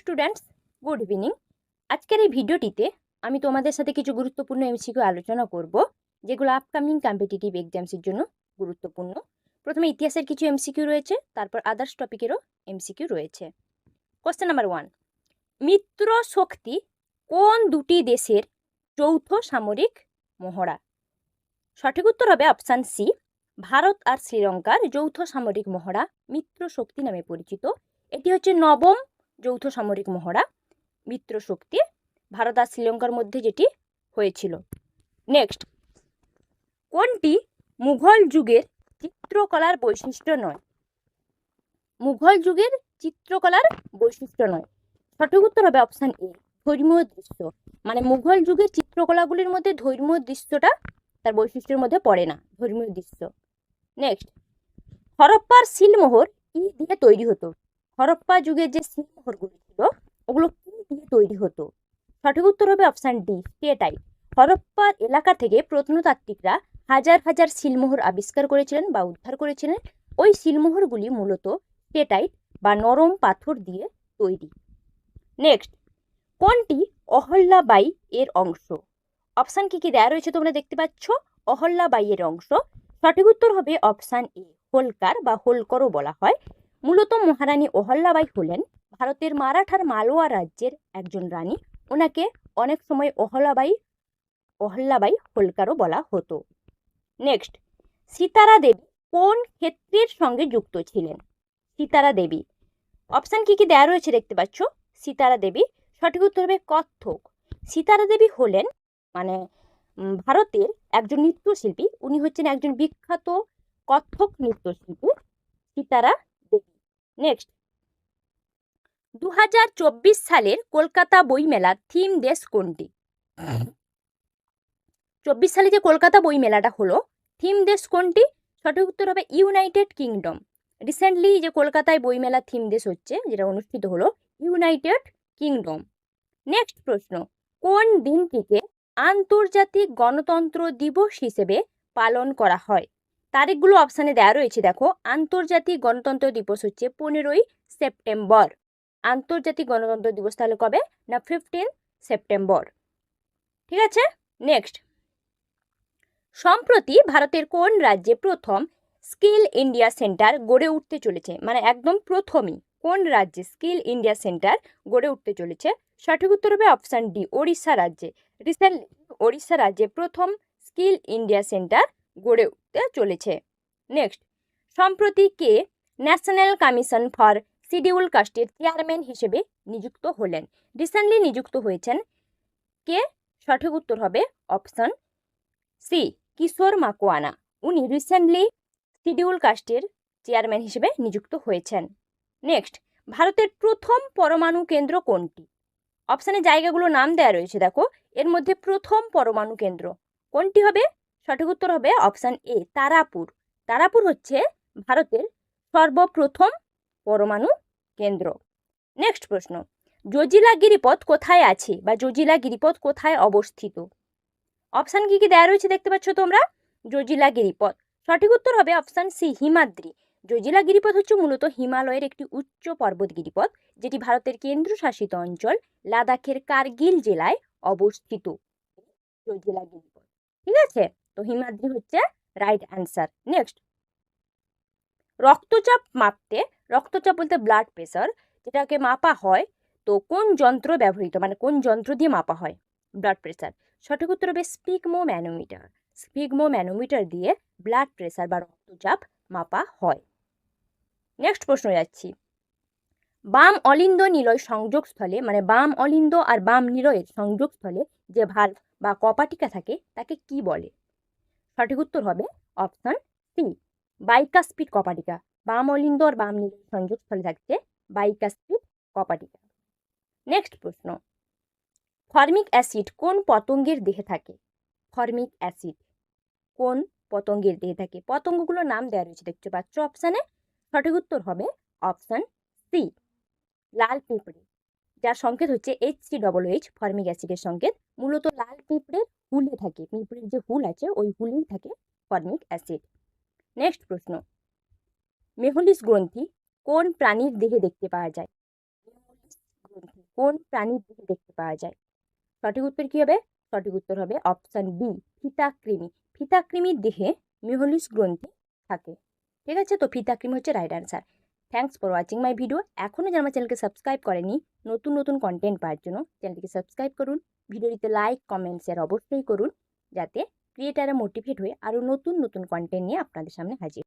Students good evening আজকের এই ভিডিওটিতে আমি তোমাদের সাথে কিছু গুরুত্বপূর্ণ এমসিকিউ আলোচনা করব, যেগুলো আপকামিং কম্পিটিটিভ এক্সামসের জন্য গুরুত্বপূর্ণ। প্রথমে ইতিহাসের কিছু এমসিকিউ রয়েছে, তারপর আদার্স টপিকেরও এমসিকিউ রয়েছে। Question number one Mitra Shakti কোন দুটি দেশের যৌথ সামরিক মহড়া? সঠিক উত্তর হবে অপশান সি ভারত আর শ্রীলঙ্কার যৌথ সামরিক মহড়া মিত্র শক্তি নামে পরিচিত। এটি হচ্ছে নবম যৌথ সামরিক মহড়া, মিত্র শক্তি, ভারত আর শ্রীলঙ্কার মধ্যে যেটি হয়েছিল। নেক্সট কোনটি মুঘল যুগের চিত্রকলার বৈশিষ্ট্য নয়? মুঘল যুগের চিত্রকলার বৈশিষ্ট্য নয়। সঠিক উত্তর হবে অপশান এ ধর্মীয় দৃশ্য। মানে মুঘল যুগের চিত্রকলাগুলির মধ্যে ধর্মীয় দৃশ্যটা তার বৈশিষ্ট্যের মধ্যে পড়ে না, ধর্মীয় দৃশ্য। নেক্সট হরপ্পার সিলমোহর কি দিয়ে তৈরি হতো। হরপ্পা যুগের যে সিলমোহরগুলো ছিল, ওগুলো কি দিয়ে তৈরি হতো? সঠিক উত্তর হবে অপশান ডি স্টেটাই হরপ্পার এলাকা থেকে প্রত্নতাত্ত্বিকরা হাজার হাজার সিলমোহর আবিষ্কার করেছিলেন বা উদ্ধার করেছিলেন। ওই সিলমোহরগুলি মূলত স্টেটাইট বা নরম পাথর দিয়ে তৈরি। নেক্সট কোনটি অহল্যাবাই এর অংশ? অপশান কি কি দেওয়া রয়েছে তোমরা দেখতে পাচ্ছ? অহল্যাবাই এর অংশ। সঠিক উত্তর হবে অপশান এ হোলকার বা হোলকরও বলা হয়। মূলত মহারানী অহল্যাবাই হলেন ভারতের মারাঠার মালওয়া রাজ্যের একজন রানী। ওনাকে অনেক সময় অহল্যাবাই অহল্যাবাই হোলকারও বলা হতো। নেক্সট সীতারা দেবী কোন ক্ষেত্রের সঙ্গে যুক্ত ছিলেন? সীতারা দেবী অপশান কি কি দেওয়া রয়েছে দেখতে পাচ্ছ? সীতারা দেবী, সঠিক উত্তর হবে কত্থক। সীতারা দেবী হলেন মানে ভারতের একজন নৃত্যশিল্পী। উনি হচ্ছেন একজন বিখ্যাত কত্থক নৃত্যশিল্পী। সীতারা দু সালের কলকাতা বইমেলার থিম দেশ কোনটি? চব্বিশ সালে যে কলকাতা বই মেলাটা হলো থিম দেশ কোনটি? সঠিক উত্তর হবে ইউনাইটেড কিংডম রিসেন্টলি যে কলকাতায় বইমেলা থিম দেশ হচ্ছে, যেটা অনুষ্ঠিত হলো ইউনাইটেড কিংডম নেক্সট প্রশ্ন. কোন দিনটিকে আন্তর্জাতিক গণতন্ত্র দিবস হিসেবে পালন করা হয়? তারিখগুলো অপশানে দেওয়া রয়েছে, দেখো। আন্তর্জাতিক গণতন্ত্র দিবস হচ্ছে পনেরোই সেপ্টেম্বর। আন্তর্জাতিক গণতন্ত্র দিবস তাহলে কবে? না ফিফটিন সেপ্টেম্বর। ঠিক আছে? নেক্সট সম্প্রতি ভারতের কোন রাজ্যে প্রথম স্কিল ইন্ডিয়া সেন্টার গড়ে উঠতে চলেছে? মানে একদম প্রথমই কোন রাজ্যে স্কিল ইন্ডিয়া সেন্টার গড়ে উঠতে চলেছে? সঠিক উত্তর হবে অপশান ডি ওড়িশা রাজ্যে। রিসেন্টলি ওড়িশা রাজ্যে প্রথম স্কিল ইন্ডিয়া সেন্টার গড়ে উঠতে চলেছে। নেক্সট সম্প্রতি কে ন্যাশনাল কমিশন ফর শিডিউল কাস্টের চেয়ারম্যান হিসেবে নিযুক্ত হলেন? রিসেন্টলি নিযুক্ত হয়েছেন কে? সঠিক উত্তর হবে অপশন সি কিশোর মাকোয়ানা। উনি রিসেন্টলি শিডিউল কাস্টের চেয়ারম্যান হিসেবে নিযুক্ত হয়েছেন। নেক্সট ভারতের প্রথম পরমাণু কেন্দ্র কোনটি? অপশানে জায়গাগুলো নাম দেওয়া রয়েছে, দেখো। এর মধ্যে প্রথম পরমাণু কেন্দ্র কোনটি হবে? সঠিক উত্তর হবে অপশান এ তারাপুর। তারাপুর হচ্ছে ভারতের সর্বপ্রথম পরমাণু কেন্দ্র। নেক্সট প্রশ্ন, জজিলা গিরিপথ কোথায় আছে বা জজিলা গিরিপথ কোথায় অবস্থিত? অপশান কি কি দেওয়া রয়েছে দেখতে পাচ্ছ তোমরা? জজিলা গিরিপথ। সঠিক উত্তর হবে অপশান সি হিমাদ্রি। জজিলা গিরিপথ হচ্ছে মূলত হিমালয়ের একটি উচ্চ পর্বত গিরিপথ, যেটি ভারতের কেন্দ্রশাসিত অঞ্চল লাদাখের কার্গিল জেলায় অবস্থিত। জজিলা গিরিপথ। ঠিক আছে? তো হিমাদ্রি হচ্ছে রাইট অ্যান্সার নেক্সট রক্তচাপ মাপতে, রক্তচাপ বলতে ব্লাড প্রেশার যেটাকে মাপা হয়, তো কোন যন্ত্র ব্যবহৃত মানে কোন যন্ত্র দিয়ে মাপা হয়? ব্লাড প্রেশার সঠিক উত্তর হবে স্পিগমো ম্যানোমিটার স্পিগমো ম্যানোমিটার দিয়ে ব্লাড প্রেশার বা রক্তচাপ মাপা হয়। নেক্সট প্রশ্ন যাচ্ছি। বাম অলিন্দ নিলয় সংযোগস্থলে মানে বাম অলিন্দ আর বাম নিলয়ের সংযোগস্থলে যে ভাল্ব বা কপাটিকা থাকে, তাকে কি বলে? সঠিক উত্তর হবে অপশান সি বাইকাস্পিড কপাটিকা। বাম অলিন্দ আর বাম নিলয় সংযোগস্থলে থাকছে বাইকাস্পিড কপাটিকা। নেক্সট প্রশ্ন, ফর্মিক অ্যাসিড কোন পতঙ্গের দেহে থাকে? ফর্মিক অ্যাসিড কোন পতঙ্গের দেহে থাকে? পতঙ্গগুলোর নাম দেওয়া রয়েছে, দেখতে পাচ্ছ অপশানে সঠিক উত্তর হবে অপশান সি লাল পিঁপড়ে। যার সংকেত হচ্ছে H C double H formic অ্যাসিডের সংকেত। মূলত লাল পিঁপড়ের হুলে থাকে, পিঁপড়ের যে হুল আছে ওই হুলেই থাকে ফর্মিক অ্যাসিড। নেক্সট প্রশ্ন, মেহলিস গ্রন্থি কোন প্রাণীর দেহে দেখতে পাওয়া যায়? গ্রন্থি কোন প্রাণীর দেহে দেখতে পাওয়া যায়? সঠিক উত্তর কী হবে? সঠিক উত্তর হবে অপশান বি, ফিতাকৃমি। ফিতাকৃমির দেহে মিহলিস গ্রন্থি থাকে। ঠিক আছে? তো ফিতাকৃমি হচ্ছে right answer thanks for watching my video এখনও যারা আমার চ্যানেলকে সাবস্ক্রাইব করেনি, নতুন নতুন কন্টেন্ট পাওয়ার জন্য চ্যানেলটিকে সাবস্ক্রাইব করুন। ভিডিওটিতে লাইক কমেন্ট শেয়ার অবশ্যই করুন, যাতে ক্রিয়েটাররা মোটিভেট হয়ে আরও নতুন নতুন কন্টেন্ট নিয়ে আপনাদের সামনে হাজির